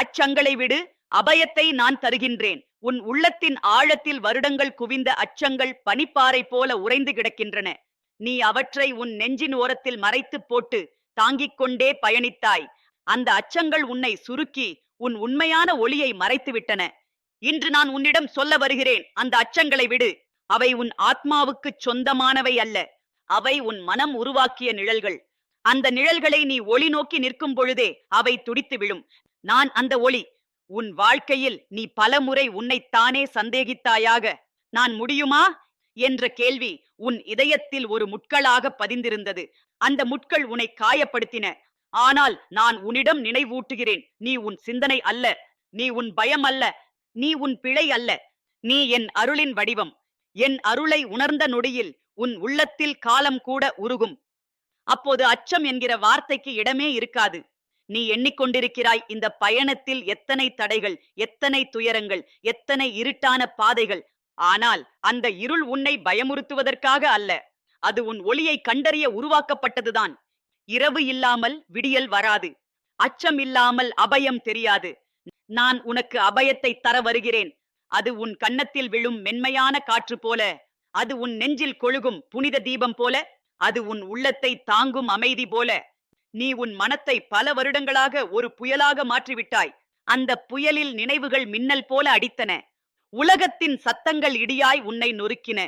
அச்சங்களை விடு அபயத்தை நான் தருகின்றேன். உன் உள்ளத்தின் ஆழத்தில் வருடங்கள் குவிந்த அச்சங்கள் பனிப்பாறை போல உறைந்து கிடக்கின்றன. நீ அவற்றை உன் நெஞ்சின் ஓரத்தில் மறைத்துப் போட்டு தாங்கிக் கொண்டே பயணித்தாய். அந்த அச்சங்கள் உன்னை சுருக்கி உன் உண்மையான ஒளியை மறைத்து விட்டன இன்று நான் உன்னிடம் சொல்ல வருகிறேன் அந்த அச்சங்களை விடு. அவை உன் ஆத்மாவுக்குச் சொந்தமானவை அல்ல. அவை உன் மனம் உருவாக்கிய நிழல்கள். அந்த நிழல்களை நீ ஒளி நோக்கி நிற்கும் பொழுதே அவை துடித்து விழும் நான் அந்த ஒளி. உன் வாழ்க்கையில் நீ பலமுறை உன்னைத்தானே சந்தேகித்தாயாக. நான் முடியுமா? என்ற கேள்வி உன் இதயத்தில் ஒரு முட்களாக பதிந்திருந்தது. அந்த முட்கள் உன்னை காயப்படுத்தின. ஆனால் நான் உன்னிடம் நினைவூட்டுகிறேன். நீ உன் சிந்தனை அல்ல. நீ உன் பயம் அல்ல. நீ உன் பிழை அல்ல. நீ என் அருளின் வடிவம். என் அருளை உணர்ந்த நொடியில் உன் உள்ளத்தில் காலம் கூட உருகும். அப்போது அச்சம் என்கிற வார்த்தைக்கு இடமே இருக்காது. நீ எண்ணிக்கொண்டிருக்கிறாய் இந்த பயணத்தில் எத்தனை தடைகள் எத்தனை துயரங்கள் எத்தனை இருட்டான பாதைகள். ஆனால் அந்த இருள் உன்னை பயமுறுத்துவதற்காக அல்ல அது உன் ஒளியை கண்டறிய உருவாக்கப்பட்டதுதான். இரவு இல்லாமல் விடியல் வராது அச்சம் இல்லாமல் அபயம் தெரியாது. நான் உனக்கு அபயத்தை தர வருகிறேன் அது உன் கன்னத்தில் விழும் மென்மையான காற்று போல அது உன் நெஞ்சில் கொழுகும் புனித தீபம் போல அது உன் உள்ளத்தை தாங்கும் அமைதி போல. நீ உன் மனத்தை பல வருடங்களாக ஒரு புயலாக மாற்றிவிட்டாய். அந்த புயலில் நினைவுகள் மின்னல் போல அடித்தன. உலகத்தின் சத்தங்கள் இடியாய் உன்னை நொறுக்கின.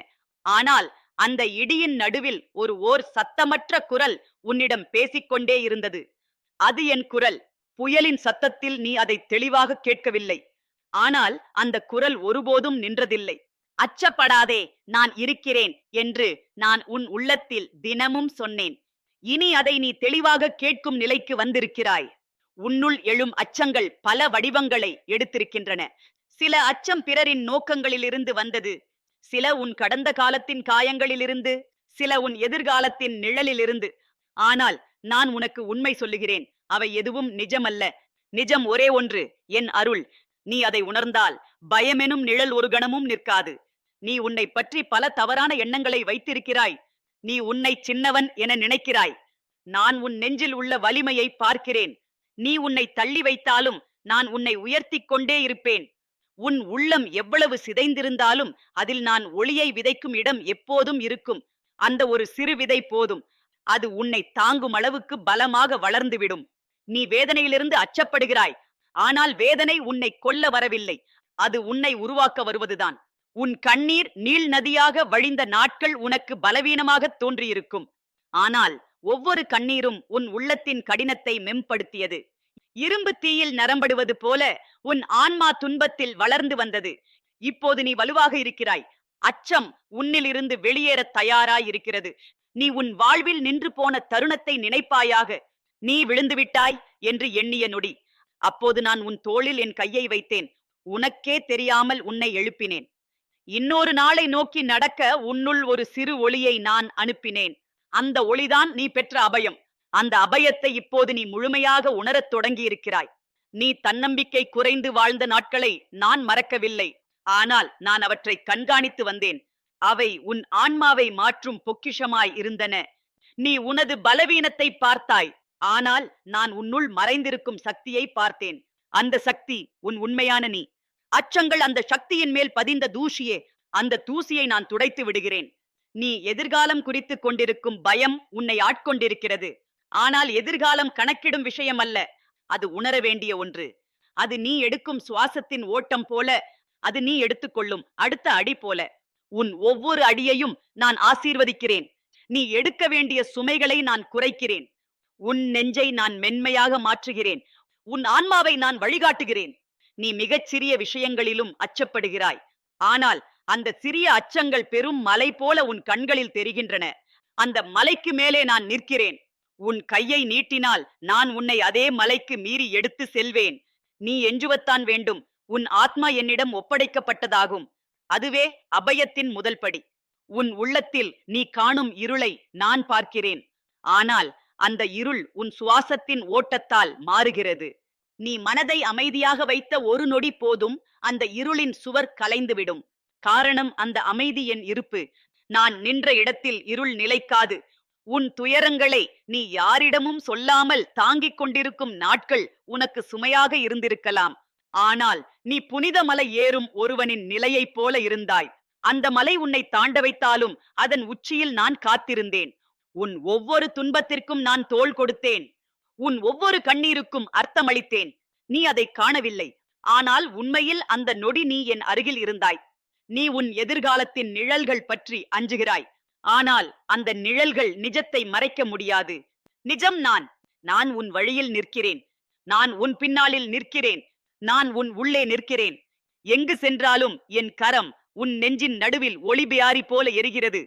ஆனால் அந்த இடியின் நடுவில் ஒரு ஓர் சத்தமற்ற குரல் உன்னிடம் பேசிக்கொண்டே இருந்தது. அது என் குரல். புயலின் சத்தத்தில் நீ அதை தெளிவாக கேட்கவில்லை. ஆனால் அந்த குரல் ஒருபோதும் நின்றதில்லை. அச்சப்படாதே நான் இருக்கிறேன் என்று நான் உன் உள்ளத்தில் தினமும் சொன்னேன். இனி அதை நீ தெளிவாக கேட்கும் நிலைக்கு வந்திருக்கிறாய். உன்னுள் எழும் அச்சங்கள் பல வடிவங்களை எடுத்திருக்கின்றன. சில அச்சம் பிறரின் நோக்கங்களிலிருந்து வந்தது. சில உன் கடந்த காலத்தின் காயங்களிலிருந்து சில உன் எதிர்காலத்தின் நிழலிலிருந்து. ஆனால் நான் உனக்கு உண்மை சொல்லுகிறேன். அவை எதுவும் நிஜமல்ல. நிஜம் ஒரே ஒன்று என் அருள். நீ அதை உணர்ந்தால் பயமெனும் நிழல் ஒரு கணமும் நிற்காது. நீ உன்னை பற்றி பல தவறான எண்ணங்களை வைத்திருக்கிறாய். நீ உன்னை சின்னவன் என நினைக்கிறாய். நான் உன் நெஞ்சில் உள்ள வலிமையை பார்க்கிறேன். நீ உன்னை தள்ளி வைத்தாலும் நான் உன்னை உயர்த்திக் கொண்டே இருப்பேன். உன் உள்ளம் எவ்வளவு சிதைந்திருந்தாலும் அதில் நான் ஒளியை விதைக்கும் இடம் எப்போதும் இருக்கும். அந்த ஒரு சிறு விதை போதும். அது உன்னை தாங்கும் அளவுக்கு பலமாக வளர்ந்துவிடும். நீ வேதனையிலிருந்து அச்சப்படுகிறாய். ஆனால் வேதனை உன்னை கொல்ல வரவில்லை. அது உன்னை உருவாக்க வருவதுதான். உன் கண்ணீர் நீள் நதியாக வழிந்த நாட்கள் உனக்கு பலவீனமாக தோன்றியிருக்கும். ஆனால் ஒவ்வொரு கண்ணீரும் உன் உள்ளத்தின் கடினத்தை மெம்படுத்தியது. இரும்பு தீயில் நரம்படுவது போல உன் ஆன்மா துன்பத்தில் வளர்ந்து வந்தது. இப்போது நீ வலுவாக இருக்கிறாய். அச்சம் உன்னிலிருந்து வெளியேற தயாராய் இருக்கிறது நீ உன் வாழ்வில் நின்று போன தருணத்தை நினைப்பாயாக. நீ விழுந்துவிட்டாய் என்று எண்ணிய நொடி. அப்போது நான் உன் தோளில் என் கையை வைத்தேன். உனக்கே தெரியாமல் உன்னை எழுப்பினேன். இன்னொரு நாளை நோக்கி நடக்க உன்னுள் ஒரு சிறு ஒளியை நான் அனுப்பினேன். அந்த ஒளிதான் நீ பெற்ற அபயம். அந்த அபயத்தை இப்போது நீ முழுமையாக உணரத் தொடங்கி இருக்கிறாய் நீ தன்னம்பிக்கை குறைந்து வாழ்ந்த நாட்களை நான் மறக்கவில்லை. ஆனால் நான் அவற்றை கண்காணித்து வந்தேன். அவை உன் ஆன்மாவை மாற்றும் பொக்கிஷமாய் இருந்தன. நீ உனது பலவீனத்தை பார்த்தாய். ஆனால் நான் உன்னுள் மறைந்திருக்கும் சக்தியை பார்த்தேன். அந்த சக்தி உன் உண்மையான நீ. அச்சங்கள் அந்த சக்தியின் மேல் பதிந்த தூசியே அந்த தூசியை நான் துடைத்து விடுகிறேன். நீ எதிர்காலம் குறித்து கொண்டிருக்கும் பயம் உன்னை ஆட்கொண்டிருக்கிறது. ஆனால் எதிர்காலம் கணக்கிடும் விஷயம் அல்ல அது உணர வேண்டிய ஒன்று. அது நீ எடுக்கும் சுவாசத்தின் ஓட்டம் போல அது நீ எடுத்துக்கொள்ளும் அடுத்த அடி போல. உன் ஒவ்வொரு அடியையும் நான் ஆசீர்வதிக்கிறேன். நீ எடுக்க வேண்டிய சுமைகளை நான் குறைக்கிறேன். உன் நெஞ்சை நான் மென்மையாக மாற்றுகிறேன். உன் ஆன்மாவை நான் வழிகாட்டுகிறேன். நீ மிகச் சிறிய விஷயங்களிலும் அச்சப்படுகிறாய். ஆனால் அந்த சிறிய அச்சங்கள் பெரும் மலை போல உன் கண்களில் தெரிகின்றன. அந்த மலைக்கு மேலே நான் நிற்கிறேன். உன் கையை நீட்டினால் நான் உன்னை அதே மலைக்கு மீறி எடுத்து செல்வேன். நீ எஞ்சுவத்தான் வேண்டும். உன் ஆத்மா என்னிடம் ஒப்படைக்கப்பட்டதாகும். அதுவே அபயத்தின் முதல் படி. உன் உள்ளத்தில் நீ காணும் இருளை நான் பார்க்கிறேன். ஆனால் அந்த இருள் உன் சுவாசத்தின் ஓட்டத்தால் மாறுகிறது. நீ மனதை அமைதியாக வைத்த ஒரு நொடி போதும் அந்த இருளின் சுவர் கலைந்துவிடும். காரணம் அந்த அமைதி என் இருப்பு. நான் நின்ற இடத்தில் இருள் நிலைக்காது. உன் துயரங்களை நீ யாரிடமும் சொல்லாமல் தாங்கிக் கொண்டிருக்கும் நாட்கள் உனக்கு சுமையாக இருந்திருக்கலாம். ஆனால் நீ புனித மலை ஏறும் ஒருவனின் நிலையைப் போல இருந்தாய். அந்த மலை உன்னை தாண்ட வைத்தாலும் அதன் உச்சியில் நான் காத்திருந்தேன். உன் ஒவ்வொரு துன்பத்திற்கும் நான் தோள் கொடுத்தேன். உன் ஒவ்வொரு கண்ணீருக்கும் அர்த்தமளித்தேன். நீ அதை காணவில்லை. ஆனால் உண்மையில் அந்த நொடி நீ என் அருகில் இருந்தாய். நீ உன் எதிர்காலத்தின் நிழல்கள் பற்றி அஞ்சுகிறாய். ஆனால் அந்த நிழல்கள் நிஜத்தை மறைக்க முடியாது. நிஜம் நான். நான் உன் வழியில் நிற்கிறேன். நான் உன் பின்னாளில் நிற்கிறேன். நான் உன் உள்ளே நிற்கிறேன். எங்கு சென்றாலும் என் கரம் உன் நெஞ்சின் நடுவில் ஒளிபியாரி போல எரிகிறது.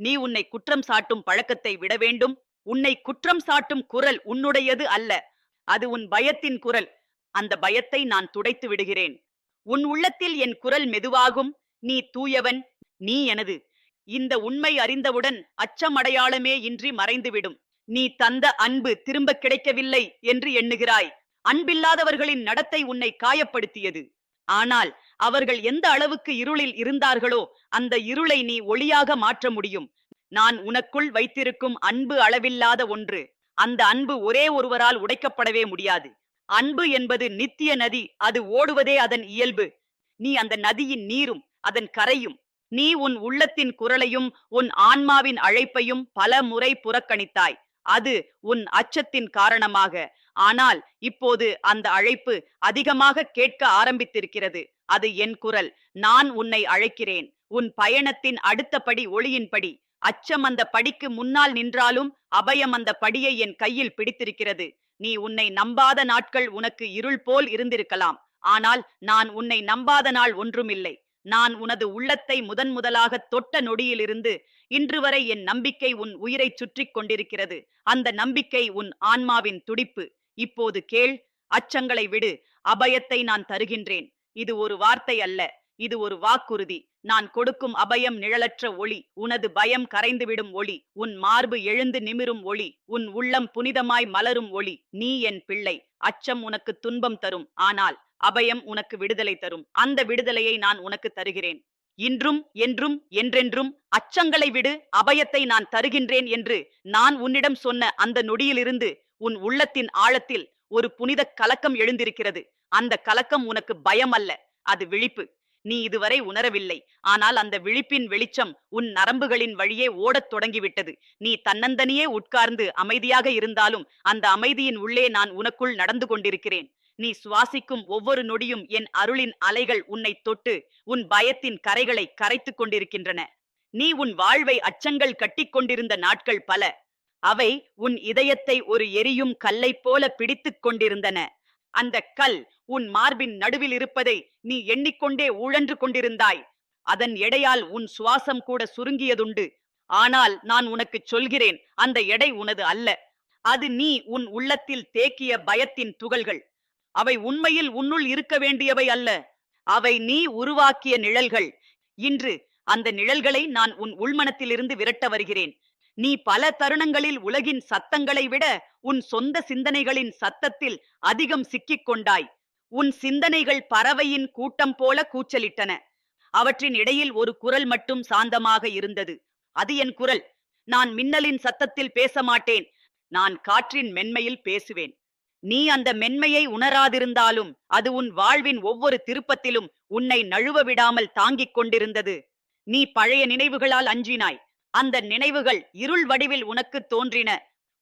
நீ உன்னை குற்றம் சாட்டும் பழக்கத்தை விட வேண்டும். உன்னை குற்றம் சாட்டும் குரல் உன்னுடையது அல்ல. அது உன் பயத்தின் குரல். அந்த பயத்தை நான் துடைத்து விடுகிறேன். உன் உள்ளத்தில் என் குரல் மெதுவாகும். நீ தூயவன். நீ எனது. இந்த உண்மை அறிந்தவுடன் அச்சம் அடையாளமே இன்றி மறைந்துவிடும். நீ தந்த அன்பு திரும்ப கிடைக்கவில்லை என்று எண்ணுகிறாய். அன்பில்லாதவர்களின் நடத்தை உன்னை காயப்படுத்தியது. ஆனால் அவர்கள் எந்த அளவுக்கு இருளில் இருந்தார்களோ அந்த இருளை நீ ஒளியாக மாற்ற முடியும். நான் உனக்குள் வைத்திருக்கும் அன்பு அளவில்லாத ஒன்று. அந்த அன்பு ஒரே ஒருவரால் உடைக்கப்படவே முடியாது. அன்பு என்பது நித்திய நதி அது ஓடுவதே அதன் இயல்பு. நீ அந்த நதியின் நீரும் அதன் கரையும் நீ உன் உள்ளத்தின் குரலையும் உன் ஆன்மாவின் அழைப்பையும் பல முறை புறக்கணித்தாய். அது உன் அச்சத்தின் காரணமாக. ஆனால் இப்போது அந்த அழைப்பு அதிகமாக கேட்க ஆரம்பித்திருக்கிறது. அது என் குரல் நான் உன்னை அழைக்கிறேன். உன் பயணத்தின் அடுத்தபடி ஒளியின்படி. அச்சம் அந்த படிக்கு முன்னால் நின்றாலும் அபயம் அந்த படியை என் கையில் பிடித்திருக்கிறது. நீ உன்னை நம்பாத நாட்கள் உனக்கு இருள் போல் இருந்திருக்கலாம். ஆனால் நான் உன்னை நம்பாத நாள் ஒன்றுமில்லை. நான் உனது உள்ளத்தை முதன் முதலாக தொட்ட நொடியிலிருந்து இன்று வரை என் நம்பிக்கை உன் உயிரை சுற்றிக் கொண்டிருக்கிறது. அந்த நம்பிக்கை உன் ஆன்மாவின் துடிப்பு. இப்போது கேள் அச்சங்களை விடு. அபயத்தை நான் தருகின்றேன். இது ஒரு வார்த்தை அல்ல. இது ஒரு வாக்குறுதி. நான் கொடுக்கும் அபயம் நிழலற்ற ஒளி உனது பயம் கரைந்துவிடும் ஒளி உன் மார்பு எழுந்து நிமிரும் ஒளி உன் உள்ளம் புனிதமாய் மலரும் ஒளி நீ என் பிள்ளை அச்சம் உனக்கு துன்பம் தரும் ஆனால் அபயம் உனக்கு விடுதலை தரும் அந்த விடுதலையை நான் உனக்கு தருகிறேன். இன்றும் என்றும் என்றென்றும் அச்சங்களை விடு அபயத்தை நான் தருகின்றேன் என்று நான் உன்னிடம் சொன்ன அந்த நொடியிலிருந்து உன் உள்ளத்தின் ஆழத்தில் ஒரு புனித கலக்கம் எழுந்திருக்கிறது. அந்த கலக்கம் உனக்கு பயம் அல்ல அது விழிப்பு. நீ இதுவரை உணரவில்லை. ஆனால் அந்த விழிப்பின் வெளிச்சம் உன் நரம்புகளின் வழியே ஓடத் தொடங்கிவிட்டது. நீ தன்னந்தனியே உட்கார்ந்து அமைதியாக இருந்தாலும் அந்த அமைதியின் உள்ளே நான் உனக்குள் நடந்து கொண்டிருக்கிறேன். நீ சுவாசிக்கும் ஒவ்வொரு நொடியும் என் அருளின் அலைகள் உன்னை தொட்டு உன் பயத்தின் கரைகளை கரைத்துக் கொண்டிருக்கின்றன. நீ உன் வாழ்வை அச்சங்கள் கட்டிக் கொண்டிருந்த நாட்கள் பல. அவை உன் இதயத்தை ஒரு எரியும் கல்லைப் போல பிடித்துக் கொண்டிருந்தன. அந்த கல் உன் மார்பின் நடுவில் இருப்பதை நீ எண்ணிக்கொண்டே உழன்று கொண்டிருந்தாய். அதன் எடையால் உன் சுவாசம் கூட சுருங்கியதுண்டு. ஆனால் நான் உனக்கு சொல்கிறேன் அந்த எடை உனது அல்ல. அது நீ உன் உள்ளத்தில் தேக்கிய பயத்தின் துகள்கள். அவை உண்மையில் உன்னுள் இருக்க வேண்டியவை அல்ல. அவை நீ உருவாக்கிய நிழல்கள். இன்று அந்த நிழல்களை நான் உன் உள்மனத்திலிருந்து விரட்ட வருகிறேன். நீ பல தருணங்களில் உலகின் சத்தங்களை விட உன் சொந்த சிந்தனைகளின் சத்தத்தில் அதிகம் சிக்கிக் கொண்டாய். உன் சிந்தனைகள் பறவையின் கூட்டம் போல கூச்சலிட்டன. அவற்றின் இடையில் ஒரு குரல் மட்டும் சாந்தமாக இருந்தது. அது என் குரல். நான் மின்னலின் சத்தத்தில் பேச மாட்டேன். நான் காற்றின் மென்மையில் பேசுவேன். நீ அந்த மென்மையை உணராதிருந்தாலும் அது உன் வாழ்வின் ஒவ்வொரு திருப்பத்திலும் உன்னை நழுவ விடாமல் தாங்கிக் கொண்டிருந்தது. நீ பழைய நினைவுகளால் அஞ்சினாய். அந்த நினைவுகள் இருள் வடிவில் உனக்கு தோன்றின.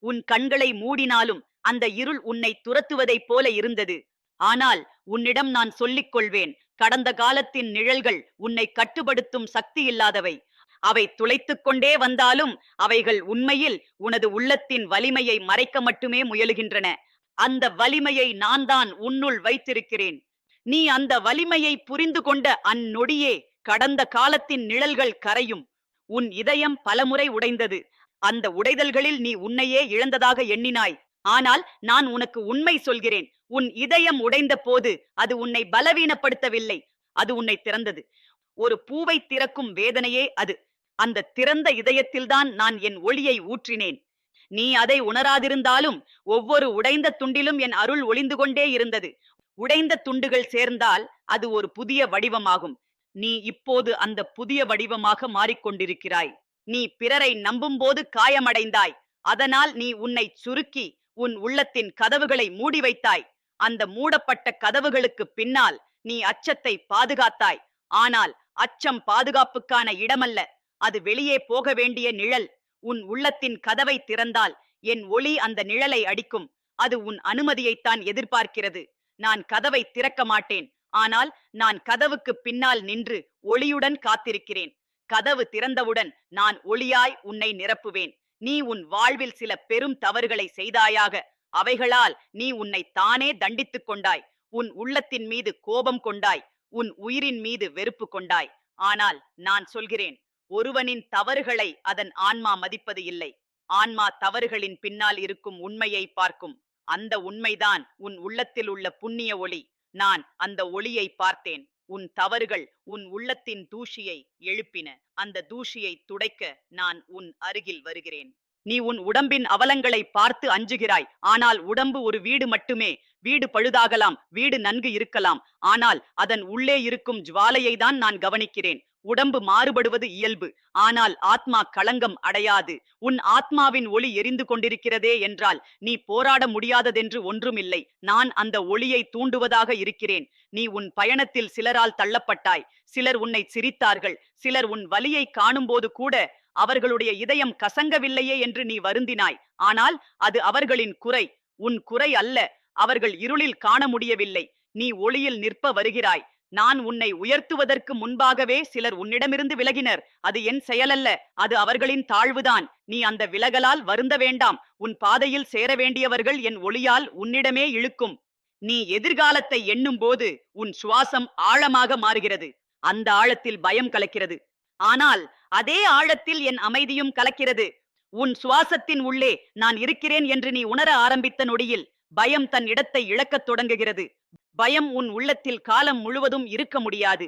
உன் கண்களை மூடினாலும் அந்த இருள் உன்னை துரத்துவதைப் போல இருந்தது. ஆனால் உன்னிடம் நான் சொல்லிக் கொள்வேன் கடந்த காலத்தின் நிழல்கள் உன்னை கட்டுப்படுத்தும் சக்தி இல்லாதவை. அவை துளைத்துக் கொண்டே வந்தாலும் அவைகள் உண்மையில் உனது உள்ளத்தின் வலிமையை மறைக்க மட்டுமே முயலுகின்றன. அந்த வலிமையை நான் தான் உன்னுள் வைத்திருக்கிறேன். நீ அந்த வலிமையை புரிந்து கொண்ட அந்நொடியே கடந்த காலத்தின் நிழல்கள் கரையும். உன் இதயம் பலமுறை உடைந்தது. அந்த உடைதல்களில் நீ உன்னையே இழந்ததாக எண்ணினாய். ஆனால் நான் உனக்கு உண்மை சொல்கிறேன். உன் இதயம் உடைந்த போது அது உன்னை பலவீனப்படுத்தவில்லை. அது உன்னை திறந்தது. ஒரு பூவை திறக்கும் வேதனையே அது. அந்த திறந்த இதயத்தில்தான் நான் என் ஒளியை ஊற்றினேன். நீ அதை உணராதிருந்தாலும் ஒவ்வொரு உடைந்த துண்டிலும் என் அருள் ஒளிந்து கொண்டே இருந்தது. உடைந்த துண்டுகள் சேர்ந்தால் அது ஒரு புதிய வடிவமாகும். நீ இப்போது அந்த புதிய வடிவமாக மாறிக்கொண்டிருக்கிறாய். நீ பிறரை நம்பும்போது காயமடைந்தாய். அதனால் நீ உன்னை சுருக்கி உன் உள்ளத்தின் கதவுகளை மூடி வைத்தாய். அந்த மூடப்பட்ட கதவுகளுக்கு பின்னால் நீ அச்சத்தை பாதுகாத்தாய். ஆனால் அச்சம் பாதுகாப்புக்கான இடமல்ல. அது வெளியே போக வேண்டிய நிழல். உன் உள்ளத்தின் கதவை திறந்தால் என் ஒளி அந்த நிழலை அடிக்கும். அது உன் அனுமதியைத்தான் எதிர்பார்க்கிறது. நான் கதவை திறக்க மாட்டேன். ஆனால் நான் கதவுக்கு பின்னால் நின்று ஒளியுடன் காத்திருக்கிறேன். கதவு திறந்தவுடன் நான் ஒளியாய் உன்னை நிரப்புவேன். நீ உன் வாழ்வில் சில பெரும் தவறுகளை செய்தாயாக அவைகளால் நீ உன்னை தானே தண்டித்துக் கொண்டாய். உன் உள்ளத்தின் மீது கோபம் கொண்டாய். உன் உயிரின் மீது வெறுப்பு கொண்டாய். ஆனால் நான் சொல்கிறேன் ஒருவனின் தவறுகளை அதன் ஆன்மா மதிப்பது இல்லை. ஆன்மா தவறுகளின் பின்னால் இருக்கும் உண்மையை பார்க்கும். அந்த உண்மைதான் உன் உள்ளத்தில் உள்ள புண்ணிய ஒளி. நான் அந்த ஒளியை பார்த்தேன். உன் தவறுகள் உன் உள்ளத்தின் தூஷியை எழுப்பின. அந்த தூஷியை துடைக்க நான் உன் அருகில் வருகிறேன். நீ உன் உடம்பின் அவலங்களை பார்த்து அஞ்சுகிறாய். ஆனால் உடம்பு ஒரு வீடு மட்டுமே. வீடு பழுதாகலாம். வீடு நன்கு இருக்கலாம். ஆனால் அதன் உள்ளே இருக்கும் ஜுவாலையை தான் நான் கவனிக்கிறேன். உடம்பு மாறுபடுவது இயல்பு. ஆனால் ஆத்மா களங்கம் அடையாது. உன் ஆத்மாவின் ஒளி எரிந்து கொண்டிருக்கிறதே என்றால் நீ போராட முடியாததென்று ஒன்றுமில்லை. நான் அந்த ஒளியை தூண்டுவதாக இருக்கிறேன். நீ உன் பயணத்தில் சிலரால் தள்ளப்பட்டாய். சிலர் உன்னை சிரித்தார்கள். சிலர் உன் வலியை காணும்போது கூட அவர்களுடைய இதயம் கசங்கவில்லையே என்று நீ வருந்தினாய். ஆனால் அது அவர்களின் குறை. உன் குறை அல்ல. அவர்கள் இருளில் காண முடியவில்லை. நீ ஒளியில் நிற்ப வருகிறாய். நான் உன்னை உயர்த்துவதற்கு முன்பாகவே சிலர் உன்னிடமிருந்து விலகினர். அது என் செயலல்ல அது அவர்களின் தாழ்வுதான். நீ அந்த விலகலால் வருந்த வேண்டாம். உன் பாதையில் சேர வேண்டியவர்கள் என் ஒளியால் உன்னிடமே இழுக்கும். நீ எதிர்காலத்தை எண்ணும் போது உன் சுவாசம் ஆழமாக மாறுகிறது. அந்த ஆழத்தில் பயம் கலக்கிறது. ஆனால் அதே ஆழத்தில் என் அமைதியும் கலக்கிறது. உன் சுவாசத்தின் உள்ளே நான் இருக்கிறேன் என்று நீ உணர ஆரம்பித்த நொடியில் பயம் தன் இடத்தை இழக்கத் தொடங்குகிறது. பயம் உன் உள்ளத்தில் காலம் முழுவதும் இருக்க முடியாது.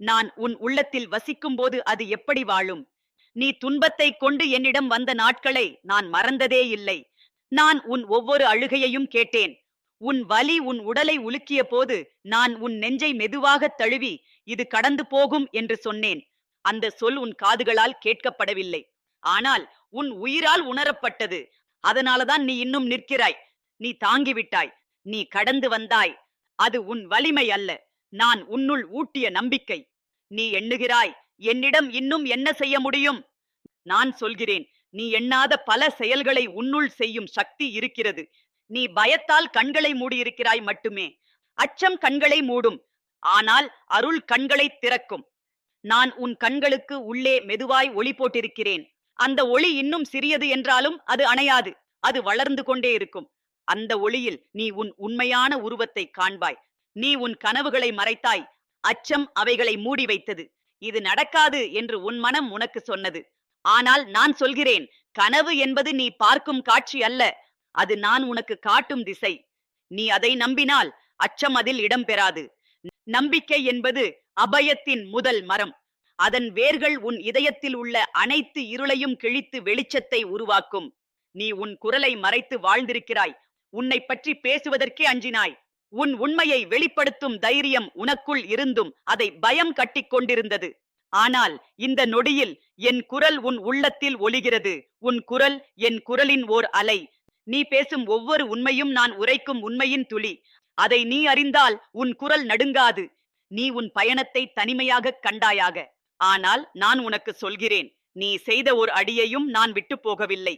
நான் உன் உள்ளத்தில் வசிக்கும் போது அது எப்படி வாழும்? நீ துன்பத்தை கொண்டு என்னிடம் வந்த நாட்களை நான் மறந்ததே இல்லை. நான் உன் ஒவ்வொரு அழுகையையும் கேட்டேன். உன் வலி உன் உடலை உலுக்கிய போது நான் உன் நெஞ்சை மெதுவாக தழுவி இது கடந்து போகும் என்று சொன்னேன். அந்த சொல் உன் காதுகளால் கேட்கப்படவில்லை. ஆனால் உன் உயிரால் உணரப்பட்டது. அதனாலதான் நீ இன்னும் நிற்கிறாய். நீ தாங்கிவிட்டாய். நீ கடந்து வந்தாய். அது உன் வலிமை அல்ல. நான் உன்னுள் ஊட்டிய நம்பிக்கை. நீ எண்ணுகிறாய் என்னிடம் இன்னும் என்ன செய்ய முடியும்? நான் சொல்கிறேன் நீ எண்ணாத பல செயல்களை உன்னுள் செய்யும் சக்தி இருக்கிறது. நீ பயத்தால் கண்களை மூடியிருக்கிறாய் மட்டுமே. அச்சம் கண்களை மூடும். ஆனால் அருள் கண்களை திறக்கும். நான் உன் கண்களுக்கு உள்ளே மெதுவாய் ஒளி போட்டிருக்கிறேன். அந்த ஒளி இன்னும் சிறியது என்றாலும் அது அணையாது. அது வளர்ந்து கொண்டே இருக்கும். அந்த ஒளியில் நீ உன் உண்மையான உருவத்தை காண்பாய். நீ உன் கனவுகளை மறைத்தாய். அச்சம் அவைகளை மூடி வைத்தது. இது நடக்காது என்று உன் மனம் உனக்கு சொன்னது. ஆனால் நான் சொல்கிறேன் கனவு என்பது நீ பார்க்கும் காட்சி அல்ல. அது நான் உனக்கு காட்டும் திசை. நீ அதை நம்பினால் அச்சம் அதில் இடம்பெறாது நம்பிக்கை என்பது அபயத்தின் முதல் மரம். அதன் வேர்கள் உன் இதயத்தில் உள்ள அனைத்து இருளையும் கிழித்து வெளிச்சத்தை உருவாக்கும். நீ உன் குரலை மறைத்து வாழ்ந்திருக்கிறாய். உன்னை பற்றி பேசுவதற்கே அஞ்சினாய். உன் உண்மையை வெளிப்படுத்தும் தைரியம் உனக்குள் இருந்தும் அதை பயம் கட்டிக் கொண்டிருந்தது. ஆனால் இந்த நொடியில் என் குரல் உன் உள்ளத்தில் ஒலிகிறது. உன் குரல் என் குரலின் ஓர் அலை. நீ பேசும் ஒவ்வொரு உண்மையும் நான் உரைக்கும் உண்மையின் துளி. அதை நீ அறிந்தால் உன் குரல் நடுங்காது. நீ உன் பயணத்தை தனிமையாக கண்டாயாக. ஆனால் நான் உனக்கு சொல்கிறேன். நீ செய்த ஒரு அடியையும் நான் விட்டு போகவில்லை.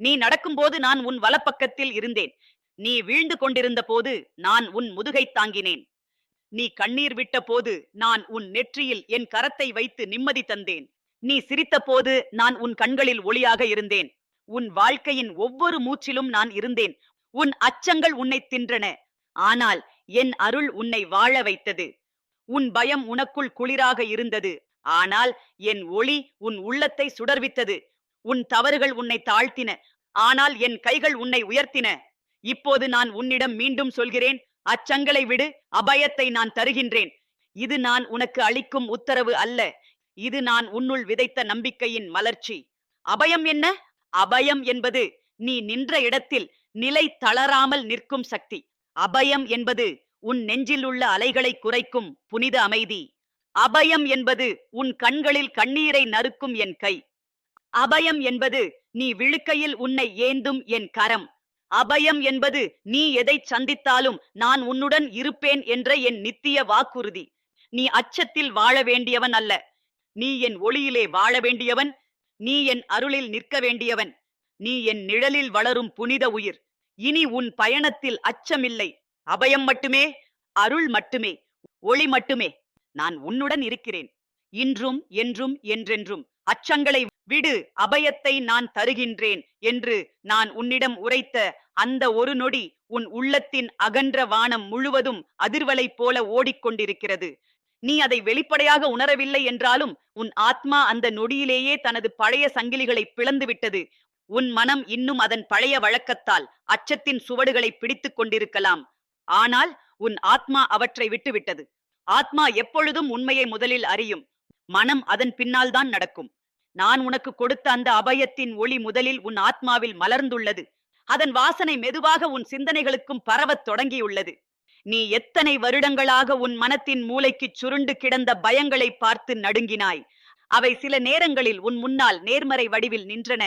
நீ நடக்கும்போது நான் உன் வலப்பக்கத்தில் இருந்தேன். நீ வீழ்ந்து கொண்டிருந்த போது நான் உன் முதுகை தாங்கினேன். நீ கண்ணீர் விட்ட போது நான் உன் நெற்றியில் என் கரத்தை வைத்து நிம்மதி தந்தேன். நீ சிரித்த போது நான் உன் கண்களில் ஒளியாக இருந்தேன். உன் வாழ்க்கையின் ஒவ்வொரு மூச்சிலும் நான் இருந்தேன். உன் அச்சங்கள் உன்னை தின்றன. ஆனால் என் அருள் உன்னை வாழ வைத்தது. உன் பயம் உனக்குள் குளிராக இருந்தது. ஆனால் என் ஒளி உன் உள்ளத்தை சுடர்வித்தது. உன் தவறுகள் உன்னை தாழ்த்தின. ஆனால் என் கைகள் உன்னை உயர்த்தின. இப்போது நான் உன்னிடம் மீண்டும் சொல்கிறேன் அச்சங்களை விடு அபயத்தை நான் தருகின்றேன். இது நான் உனக்கு அளிக்கும் உத்தரவு அல்ல. இது நான் உன்னுள் விதைத்த நம்பிக்கையின் மலர்ச்சி அபயம் என்ன? அபயம் என்பது நீ நின்ற இடத்தில் நிலை தளராமல் நிற்கும் சக்தி. அபயம் என்பது உன் நெஞ்சில் உள்ள அலைகளை குறைக்கும் புனித அமைதி. அபயம் என்பது உன் கண்களில் கண்ணீரை நறுக்கும் என் கை. அபயம் என்பது நீ விழுக்கையில் உன்னை ஏந்தும் என் கரம். அபயம் என்பது நீ எதை சந்தித்தாலும் நான் உன்னுடன் இருப்பேன் என்ற என் நித்திய வாக்குறுதி. நீ அச்சத்தில் வாழ வேண்டியவன் அல்ல. நீ என் ஒளியிலே வாழ வேண்டியவன். நீ என் அருளில் நிற்க வேண்டியவன். நீ என் நிழலில் வளரும் புனித உயிர். இனி உன் பயணத்தில் அச்சமில்லை. அபயம் மட்டுமே அருள் மட்டுமே ஒளி மட்டுமே. நான் உன்னுடன் இருக்கிறேன். இன்றும் என்றும் என்றென்றும். அச்சங்களை விடு அபயத்தை நான் தருகின்றேன் என்று நான் உன்னிடம் உரைத்த அந்த ஒரு நொடி உன் உள்ளத்தின் அகன்ற வானம் முழுவதும் அதிர்வலைப் போல ஓடிக்கொண்டிருக்கிறது. நீ அதை வெளிப்படையாக உணரவில்லை என்றாலும் உன் ஆத்மா அந்த நொடியிலேயே தனது பழைய சங்கிலிகளை பிளந்து விட்டது உன் மனம் இன்னும் அதன் பழைய வழக்கத்தால் அச்சத்தின் சுவடுகளை பிடித்துக் கொண்டிருக்கலாம். ஆனால் உன் ஆத்மா அவற்றை விட்டுவிட்டது. ஆத்மா எப்பொழுதும் உண்மையை முதலில் அறியும். மனம் அதன் பின்னால் தான் நடக்கும். நான் உனக்கு கொடுத்த அந்த அபயத்தின் ஒளி முதலில் உன் ஆத்மாவில் மலர்ந்துள்ளது. அதன் வாசனை மெதுவாக உன் சிந்தனைகளுக்கும் பரவத் தொடங்கியுள்ளது. நீ எத்தனை வருடங்களாக உன் மனத்தின் மூளைக்கு சுருண்டு கிடந்த பயங்களை பார்த்து நடுங்கினாய். அவை சில நேரங்களில் உன் முன்னால் நேர்மறை வடிவில் நின்றன.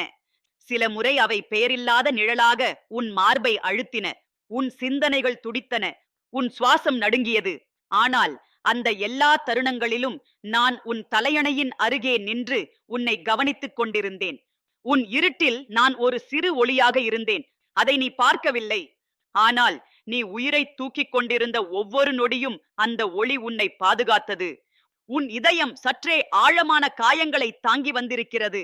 சில முறை அவை பெயரில்லாத நிழலாக உன் மார்பை அழுத்தின. உன் சிந்தனைகள் துடித்தன. உன் சுவாசம் நடுங்கியது. ஆனால் அந்த எல்லா தருணங்களிலும் நான் உன் தலையணையின் அருகே நின்று உன்னை கவனித்துக் கொண்டிருந்தேன். உன் இருட்டில் நான் ஒரு சிறு ஒளியாக இருந்தேன். அதை நீ பார்க்கவில்லை. ஆனால் நீ உயிரை தூக்கிக் கொண்டிருந்த ஒவ்வொரு நொடியும் அந்த ஒளி உன்னை பாதுகாத்தது. உன் இதயம் சற்றே ஆழமான காயங்களை தாங்கி வந்திருக்கிறது.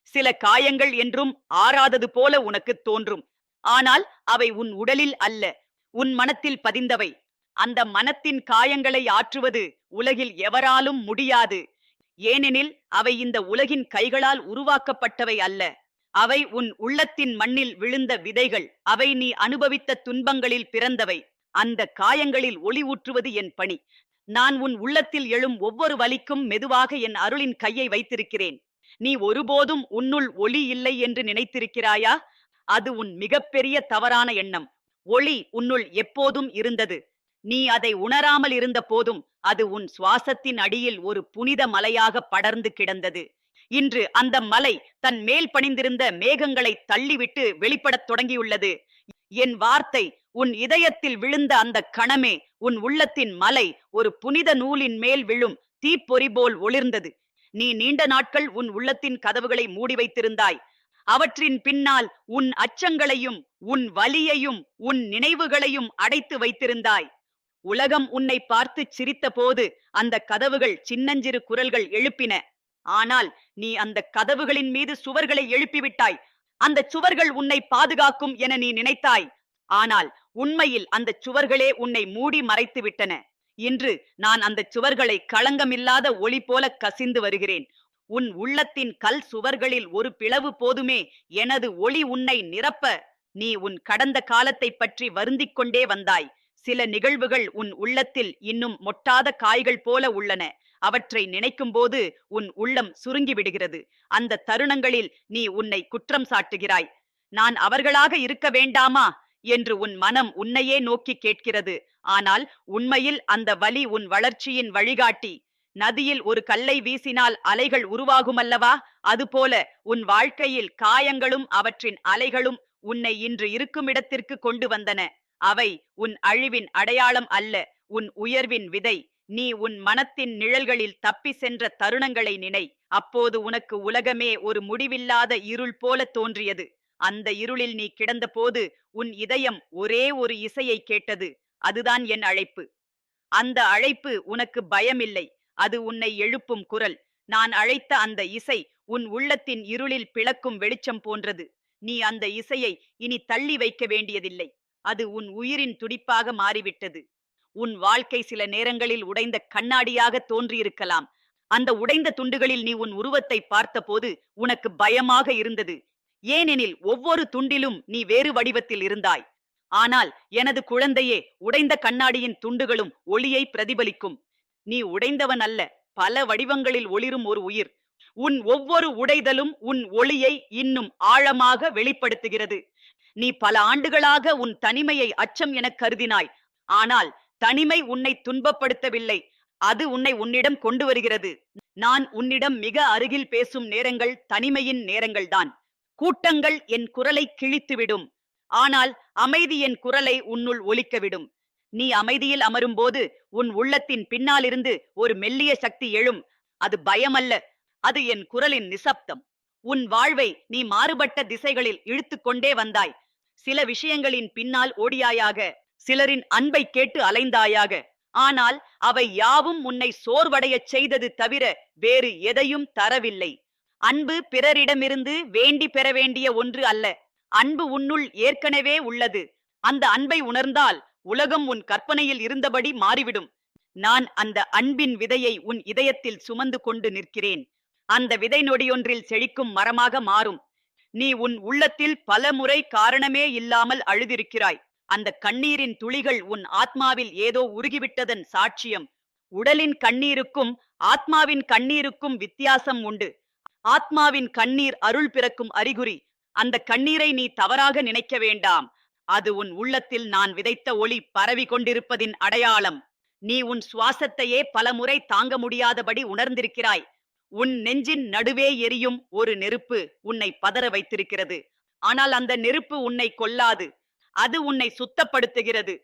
சில காயங்கள் என்றும் ஆறாதது போல உனக்கு தோன்றும். ஆனால் அவை உன் உடலில் அல்ல உன் மனத்தில் பதிந்தவை. அந்த மனத்தின் காயங்களை ஆற்றுவது உலகில் எவராலும் முடியாது. ஏனெனில் அவை இந்த உலகின் கைகளால் உருவாக்கப்பட்டவை அல்ல. அவை உன் உள்ளத்தின் மண்ணில் விழுந்த விதைகள். அவை நீ அனுபவித்த துன்பங்களில் பிறந்தவை. அந்த காயங்களில் ஒளி ஊற்றுவது என் பணி. நான் உன் உள்ளத்தில் எழும் ஒவ்வொரு வலிக்கும் மெதுவாக என் அருளின் கையை வைத்திருக்கிறேன். நீ ஒருபோதும் உன்னுள் ஒளி இல்லை என்று நினைத்திருக்கிறாயா? அது உன் மிகப்பெரிய தவறான எண்ணம். ஒளி உன்னுள் எப்போதும் இருந்தது. நீ அதை உணராமல் இருந்த போதும் அது உன் சுவாசத்தின் அடியில் ஒரு புனித மலையாக படர்ந்து கிடந்தது. இன்று அந்த மலை தன் மேல் பணிந்திருந்த மேகங்களை தள்ளிவிட்டு வெளிப்படத் தொடங்கியுள்ளது. என் வார்த்தை உன் இதயத்தில் விழுந்த அந்த கணமே உன் உள்ளத்தின் மலை ஒரு புனித நூலின் மேல் விழும் தீப்பொறி போல் ஒளிர்ந்தது. நீ நீண்ட நாட்கள் உன் உள்ளத்தின் கதவுகளை மூடி வைத்திருந்தாய். அவற்றின் பின்னால் உன் அச்சங்களையும் உன் வலியையும் உன் நினைவுகளையும் அடைத்து வைத்திருந்தாய். உலகம் உன்னை பார்த்து சிரித்தபோது அந்த கதவுகள் சின்னஞ்சிறு குரல்கள் எழுப்பின. ஆனால் நீ அந்த கதவுகளின் மீது சுவர்களை எழுப்பிவிட்டாய். அந்த சுவர்கள் உன்னை பாதுகாக்கும் என நீ நினைத்தாய். ஆனால் உண்மையில் அந்த சுவர்களே உன்னை மூடி மறைத்து விட்டன இன்று நான் அந்த சுவர்களை களங்கமில்லாத ஒளி போல கசிந்து வருகிறேன். உன் உள்ளத்தின் கல் சுவர்களில் ஒரு பிளவு போதுமே. எனது ஒளி உன்னை நிரப்ப. நீ உன் கடந்த காலத்தை பற்றி வருந்திக் கொண்டே வந்தாய். சில நிகழ்வுகள் உன் உள்ளத்தில் இன்னும் மொட்டாத காய்கள் போல உள்ளன. அவற்றை நினைக்கும்போது உன் உள்ளம் சுருங்கி விடுகிறது அந்த தருணங்களில் நீ உன்னை குற்றம் சாட்டுகிறாய். நான் அவர்களாக இருக்க வேண்டாமா? என்று உன் மனம் உன்னையே நோக்கி கேட்கிறது. ஆனால் உண்மையில் அந்த வலி உன் வளர்ச்சியின் வழிகாட்டி. நதியில் ஒரு கல்லை வீசினால் அலைகள் உருவாகுமல்லவா? அதுபோல உன் வாழ்க்கையில் காயங்களும் அவற்றின் அலைகளும் உன்னை இன்று இருக்கும் இடத்திற்கு கொண்டு வந்தன. அவை உன் அழிவின் அடையாளம் அல்ல உன் உயர்வின் விதை. நீ உன் மனத்தின் நிழல்களில் தப்பி சென்ற தருணங்களை நினை. அப்போது உனக்கு உலகமே ஒரு முடிவில்லாத இருள் போல தோன்றியது. அந்த இருளில் நீ கிடந்தபோது உன் இதயம் ஒரே ஒரு இசையை கேட்டது. அதுதான் என் அழைப்பு. அந்த அழைப்பு உனக்கு பயமில்லை. அது உன்னை எழுப்பும் குரல். நான் அழைத்த அந்த இசை உன் உள்ளத்தின் இருளில் பிளக்கும் வெளிச்சம் போன்றது. நீ அந்த இசையை இனி தள்ளி வைக்க வேண்டியதில்லை. அது உன் உயிரின் துடிப்பாக மாறிவிட்டது. உன் வாழ்க்கை சில நேரங்களில் உடைந்த கண்ணாடியாக தோன்றியிருக்கலாம். அந்த உடைந்த துண்டுகளில் நீ உன் உருவத்தை பார்த்தபோது உனக்கு பயமாக இருந்தது. ஏனெனில் ஒவ்வொரு துண்டிலும் நீ வேறு வடிவத்தில் இருந்தாய். ஆனால் எனது குழந்தையே உடைந்த கண்ணாடியின் துண்டுகளும் ஒளியை பிரதிபலிக்கும். நீ உடைந்தவன் அல்ல பல வடிவங்களில் ஒளிரும் ஒரு உயிர். உன் ஒவ்வொரு உடைதலும் உன் ஒளியை இன்னும் ஆழமாக வெளிப்படுத்துகிறது. நீ பல ஆண்டுகளாக உன் தனிமையை அச்சம் எனக் கருதினாய். ஆனால் தனிமை உன்னை துன்பப்படுத்தவில்லை. அது உன்னை உன்னிடம் கொண்டு வருகிறது. நான் உன்னிடம் மிக அருகில் பேசும் நேரங்கள் தனிமையின் நேரங்கள்தான். கூட்டங்கள் என் குரலை கிழித்துவிடும். ஆனால் அமைதி என் குரலை உன்னுள் ஒலிக்கவிடும். நீ அமைதியில் அமரும்போது உன் உள்ளத்தின் பின்னாலிருந்து ஒரு மெல்லிய சக்தி எழும். அது பயமல்ல. அது என் குரலின் நிசப்தம். உன் வாழ்வை நீ மாறுபட்ட திசைகளில் இழுத்து கொண்டே வந்தாய். சில விஷயங்களின் பின்னால் ஓடியாயாக சிலரின் அன்பை கேட்டு அலைந்தாயாக. ஆனால் அவை யாவும் உன்னை சோர்வடையச் செய்தது தவிர வேறு எதையும் தரவில்லை. அன்பு பிறரிடமிருந்து வேண்டி பெற வேண்டிய ஒன்று அல்ல. அன்பு உன்னுள் ஏற்கனவே உள்ளது. அந்த அன்பை உணர்ந்தால் உலகம் உன் கற்பனையில் இருந்தபடி மாறிவிடும். நான் அந்த அன்பின் விதையை உன் இதயத்தில் சுமந்து கொண்டு நிற்கிறேன். அந்த விதை நொடியொன்றில் செழிக்கும் மரமாக மாறும். நீ உன் உள்ளத்தில் பலமுறை காரணமே இல்லாமல் அழுதிருக்கிறாய். அந்த கண்ணீரின் துளிகள் உன் ஆத்மாவில் ஏதோ உருகிவிட்டதன் சாட்சியம். உடலின் கண்ணீருக்கும் ஆத்மாவின் கண்ணீருக்கும் வித்தியாசம் உண்டு. ஆத்மாவின் கண்ணீர் அருள் பிறக்கும் அறிகுறி. அந்த கண்ணீரை நீ தவறாக நினைக்க வேண்டாம். அது உன் உள்ளத்தில் நான் விதைத்த ஒளி பரவி கொண்டிருப்பதின் அடையாளம். நீ உன் சுவாசத்தையே பலமுறை தாங்க முடியாதபடி உணர்ந்திருக்கிறாய். உன் நெஞ்சின் நடுவே எரியும் ஒரு நெருப்பு உன்னை பதற வைத்திருக்கிறது. ஆனால் அந்த நெருப்பு உன்னை கொல்லாது. அது உன்னை சுத்தப்படுத்துகிறது.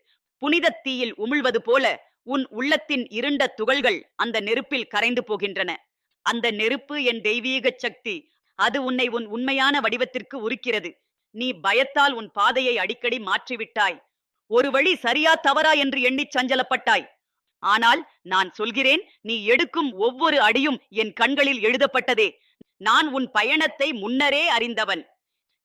புனித தீயில் உமிழ்வது போல உன் உள்ளத்தின் இருண்ட துகள்கள் அந்த நெருப்பில் கரைந்து போகின்றன. அந்த நெருப்பு என் தெய்வீக சக்தி. அது உன்னை உன் உண்மையான வடிவத்திற்கு உருக்கிறது. நீ பயத்தால் உன் பாதையை அடிக்கடி மாற்றிவிட்டாய். ஒரு வழி சரியா தவறா என்று எண்ணிச் சஞ்சலப்பட்டாய். ஆனால் நான் சொல்கிறேன் நீ எடுக்கும் ஒவ்வொரு அடியும் என் கண்களில் எழுதப்பட்டதே. நான் உன் பயணத்தை முன்னரே அறிந்தவன்.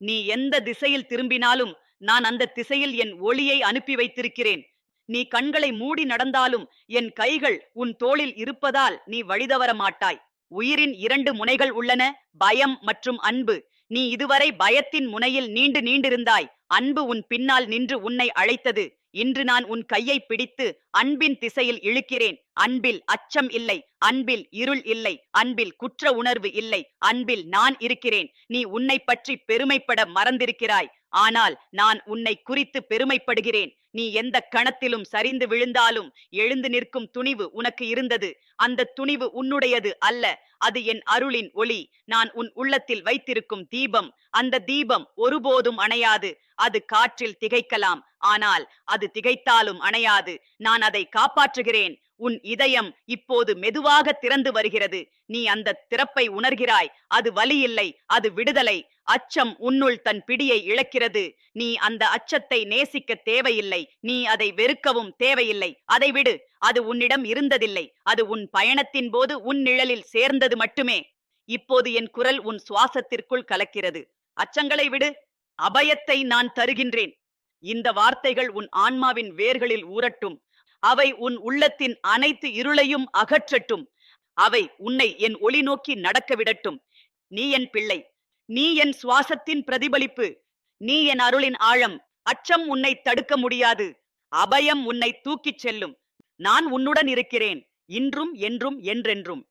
நீ எந்த திசையில் திரும்பினாலும் நான் அந்த திசையில் என் ஒளியை அனுப்பி வைத்திருக்கிறேன். நீ கண்களை மூடி நடந்தாலும் என் கைகள் உன் தோளில் இருப்பதால் நீ வழிதவர மாட்டாய் உயிரின் இரண்டு முனைகள் உள்ளன பயம் மற்றும் அன்பு. நீ இதுவரை பயத்தின் முனையில் நீண்டு நீண்டிருந்தாய். அன்பு உன் பின்னால் நின்று உன்னை அழைத்தது. இன்று நான் உன் கையை பிடித்து அன்பின் திசையில் இழுக்கிறேன். அன்பில் அச்சம் இல்லை. அன்பில் இருள் இல்லை. அன்பில் குற்ற உணர்வு இல்லை. அன்பில் நான் இருக்கிறேன். நீ உன்னை பற்றி பெருமைப்பட மறந்திருக்கிறாய். ஆனால் நான் உன்னை குறித்து பெருமைப்படுகிறேன். நீ எந்த கணத்திலும் சரிந்து விழுந்தாலும் எழுந்து நிற்கும் துணிவு உனக்கு இருந்தது. அந்த துணிவு உன்னுடையது அல்ல. அது என் அருளின் ஒளி. நான் உன் உள்ளத்தில் வைத்திருக்கும் தீபம். அந்த தீபம் ஒருபோதும் அணையாது. அது காற்றில் திகைக்கலாம். ஆனால் அது திகைத்தாலும் அணையாது. நான் அதை காப்பாற்றுகிறேன். உன் இதயம் இப்போது மெதுவாக திறந்து வருகிறது. நீ அந்த திறப்பை உணர்கிறாய். அது வலி இல்லை அது விடுதலை. அச்சம் உன்னுள் தன் பிடியை இழக்கிறது. நீ அந்த அச்சத்தை நேசிக்க தேவையில்லை. நீ அதை வெறுக்கவும் தேவையில்லை. அதை விடு. அது உன்னிடம் இருந்ததில்லை. அது உன் பயணத்தின் போது உன் நிழலில் சேர்ந்தது மட்டுமே. இப்போது என் குரல் உன் சுவாசத்திற்குள் கலக்கிறது. அச்சங்களை விடு. அபயத்தை நான் தருகின்றேன். இந்த வார்த்தைகள் உன் ஆன்மாவின் வேர்களில் ஊறட்டும். அவை உன் உள்ளத்தின் அனைத்து இருளையும் அகற்றட்டும். அவை உன்னை என் ஒளி நோக்கி நடக்க விடட்டும். நீ என் பிள்ளை. நீ என் சுவாசத்தின் பிரதிபலிப்பு. நீ என் அருளின் ஆழம். அச்சம் உன்னை தடுக்க முடியாது. அபயம் உன்னை தூக்கிச் செல்லும். நான் உன்னுடன் இருக்கிறேன். இன்றும் என்றும் என்றென்றும்.